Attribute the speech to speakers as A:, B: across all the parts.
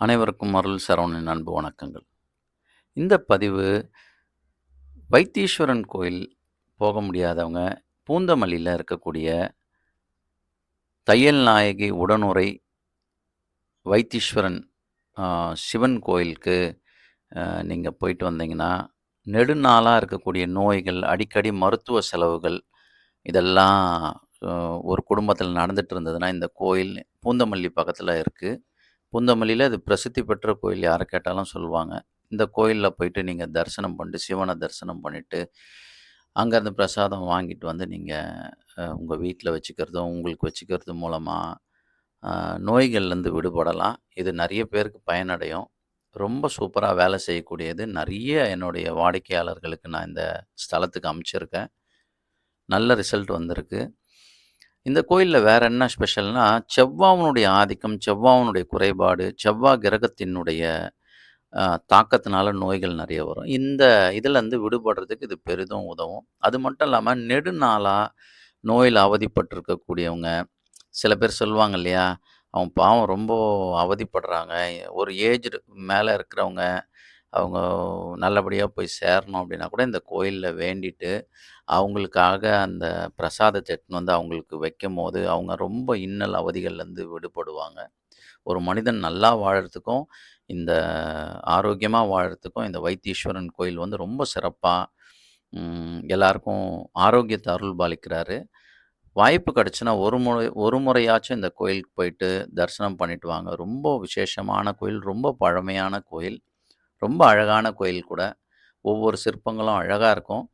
A: அனைவருக்கும் அருள் சரவணின் அன்பு வணக்கங்கள். இந்த பதிவு வைத்தீஸ்வரன் கோயில் போக முடியாதவங்க பூந்தமல்லியில் இருக்கக்கூடிய தையல் நாயகி உடனுரை வைத்தீஸ்வரன் சிவன் கோயிலுக்கு நீங்கள் போயிட்டு வந்தீங்கன்னா நெடுநாளாக இருக்கக்கூடிய நோய்கள் அடிக்கடி மருத்துவ செலவுகள் இதெல்லாம் ஒரு குடும்பத்தில் நடந்துகிட்டு இருந்ததுன்னா இந்த கோயில் பூந்தமல்லி பக்கத்தில் இருக்குது பூந்தமல்லியில் இது பிரசித்தி பெற்ற கோயில் யாரை கேட்டாலும் சொல்லுவாங்க. இந்த கோயிலில் போயிட்டு நீங்கள் தரிசனம் பண்ணிட்டு சிவனை தரிசனம் பண்ணிவிட்டு அங்கேருந்து பிரசாதம் வாங்கிட்டு வந்து நீங்கள் உங்கள் வீட்டில் வச்சுக்கிறதும் உங்களுக்கு வச்சுக்கிறது மூலமாக நோய்கள்லேருந்து விடுபடலாம். இது நிறைய பேருக்கு பயனடையும். ரொம்ப சூப்பராக வேலை செய்யக்கூடியது. நிறைய என்னுடைய வாடிக்கையாளர்களுக்கு நான் இந்த ஸ்தலத்துக்கு அமைச்சிருக்கேன். நல்ல ரிசல்ட் வந்திருக்கு. இந்த கோயிலில் வேற என்ன ஸ்பெஷல்னா செவ்வாவனுடைய ஆதிக்கம் செவ்வாவனுடைய குறைபாடு செவ்வாய் கிரகத்தினுடைய ஆ, தாக்கத்தினால நோய்கள் நிறைய வரும். இந்த இதுலேருந்து விடுபடுறதுக்கு இது பெரிதும் உதவும். அது மட்டும் இல்லாமல் நெடுநாளாக நோயில் அவதிப்பட்டிருக்கக்கூடியவங்க சில பேர் சொல்லுவாங்க இல்லையா அவங்க பாவம் ரொம்ப அவதிப்படுறாங்க. ஒரு ஏஜ்டு மேலே இருக்கிறவங்க அவங்க நல்லபடியாக போய் சேரணும் அப்படின்னா கூட இந்த கோயிலில் வேண்டிட்டு அவங்களுக்காக அந்த பிரசாதத்தை எடுத்துன்னு வந்து அவங்களுக்கு வைக்கும் போது அவங்க ரொம்ப இன்னல் அவதிகள்லேருந்து விடுபடுவாங்க. ஒரு மனிதன் நல்லா வாழறதுக்கும் இந்த ஆரோக்கியமாக வாழறதுக்கும் இந்த வைத்தீஸ்வரன் கோயில் வந்து ரொம்ப சிறப்பாக எல்லாருக்கும் ஆரோக்கியத்தை அருள் பாலிக்கிறாரு. வாய்ப்பு கிடச்சுன்னா ஒரு முறை ஒரு முறையாச்சும் இந்த கோயிலுக்கு போயிட்டு தரிசனம் பண்ணிட்டு வாங்க. ரொம்ப விசேஷமான கோயில் ரொம்ப பழமையான கோயில். ரொம்ப அழகான கோயில் கூட. ஒவ்வொரு சிற்பங்களும் அழகாக இருக்கும்.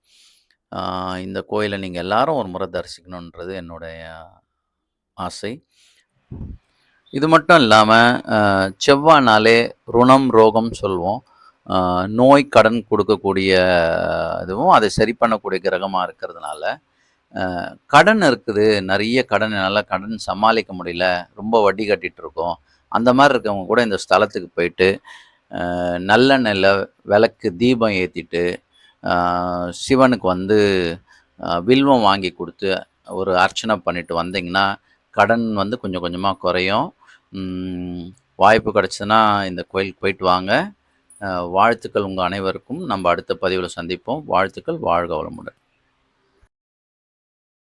A: இந்த கோயிலை நீங்கள் எல்லாரும் ஒரு முறை தரிசிக்கணுன்றது என்னுடைய ஆசை. இது மட்டும் இல்லாமல் செவ்வாய்னாலே ருணம் ரோகம் சொல்லுவோம் நோய் கடன் கொடுக்கக்கூடிய இதுவும் அதை சரி பண்ணக்கூடிய கிரகமாக இருக்கிறதுனால கடன் இருக்குது. நிறைய கடன் என்னால் கடன் சமாளிக்க முடியல. ரொம்ப வட்டி கட்டிகிட்டு இருக்கோம். அந்த மாதிரி இருக்கவங்க கூட இந்த ஸ்தலத்துக்கு போயிட்டு நல்லெண்ணெயில் விளக்கு தீபம் ஏற்றிட்டு சிவனுக்கு வந்து வில்வம் வாங்கி கொடுத்து ஒரு அர்ச்சனை பண்ணிட்டு வந்தீங்கன்னா கடன் வந்து கொஞ்சம் கொஞ்சமாக குறையும். வாய்ப்பு கிடச்சுன்னா இந்த கோயிலுக்கு போயிட்டு வாங்க. வாழ்த்துக்கள் உங்கள் அனைவருக்கும். நம்ம அடுத்த பதிவில் சந்திப்போம். வாழ்த்துக்கள். வாழ்க வளமுடன்.